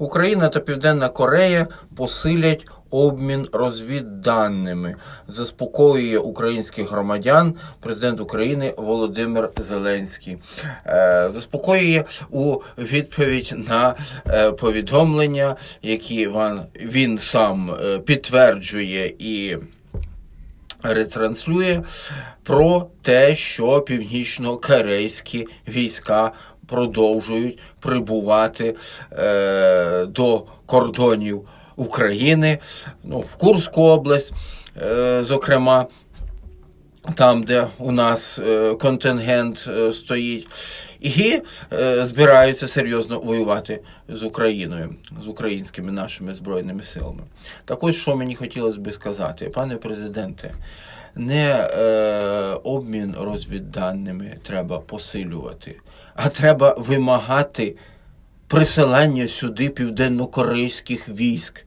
Україна та Південна Корея посилять обмін розвідданими. Заспокоює українських громадян президент України Володимир Зеленський. Е, Заспокоює у відповідь на е, повідомлення, які він, сам е, підтверджує і ретранслює про те, що північно-корейські війська продовжують прибувати е, до кордонів України, ну, в Курську область, е, зокрема. Там, де у нас е, контингент е, стоїть, і е, збираються серйозно воювати з Україною, з українськими нашими збройними силами. Так ось, що мені хотілося би сказати, пане президенте, не е, обмін розвідданими треба посилювати, а треба вимагати присилання сюди південно-корейських військ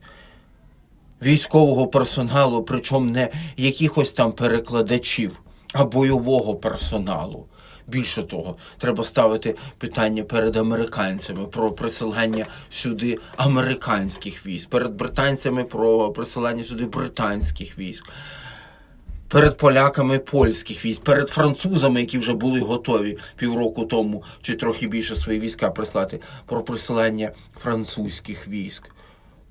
військового персоналу, причому не якихось там перекладачів, а бойового персоналу. Більше того, треба ставити питання перед американцями про присилання сюди американських військ, перед британцями про присилання сюди британських військ, перед поляками польських військ, перед французами, які вже були готові півроку тому чи трохи більше свої війська прислати, про присилання французьких військ.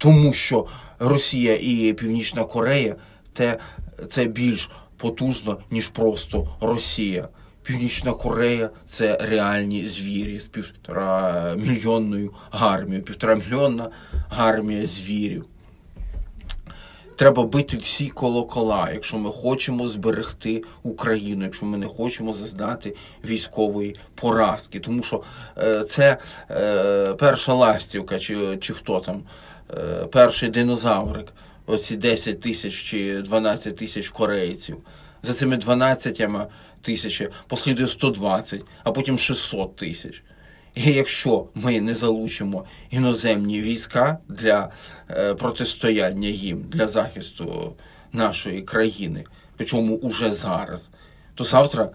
Тому що Росія і Північна Корея те, це більш потужно, ніж просто Росія. Північна Корея це реальні звірі з півтора мільйонною армією, півтора мільйонна армія звірів. Треба бити всі колокола, якщо ми хочемо зберегти Україну, якщо ми не хочемо зазнати військової поразки. Тому що е, це е, перша ластівка, чи, чи хто там, перший динозаврик, оці 10 тисяч чи 12 тисяч корейців. За цими 12 тисяч послідує 120, а потім 600 тисяч. І якщо ми не залучимо іноземні війська для е, протистояння їм, для захисту нашої країни, причому уже зараз, то завтра,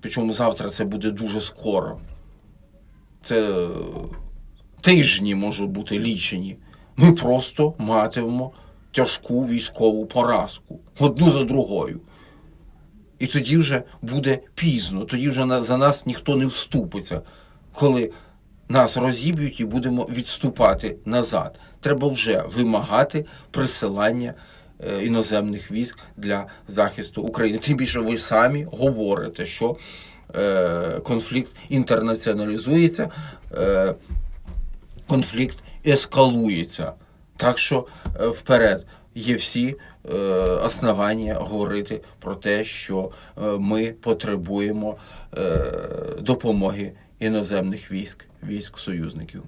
причому завтра це буде дуже скоро. Це е, тижні можуть бути лічені. Ми просто матимемо тяжку військову поразку одну за другою. І тоді вже буде пізно, тоді вже за нас ніхто не вступиться, коли нас розіб'ють і будемо відступати назад. Треба вже вимагати присилання е, іноземних військ для захисту України. Тим більше ви самі говорите, що е, конфлікт інтернаціоналізується, е, конфлікт ескалується. Так що е, вперед є всі е, основання говорити про те, що е, ми потребуємо е, допомоги іноземних військ, військ союзників.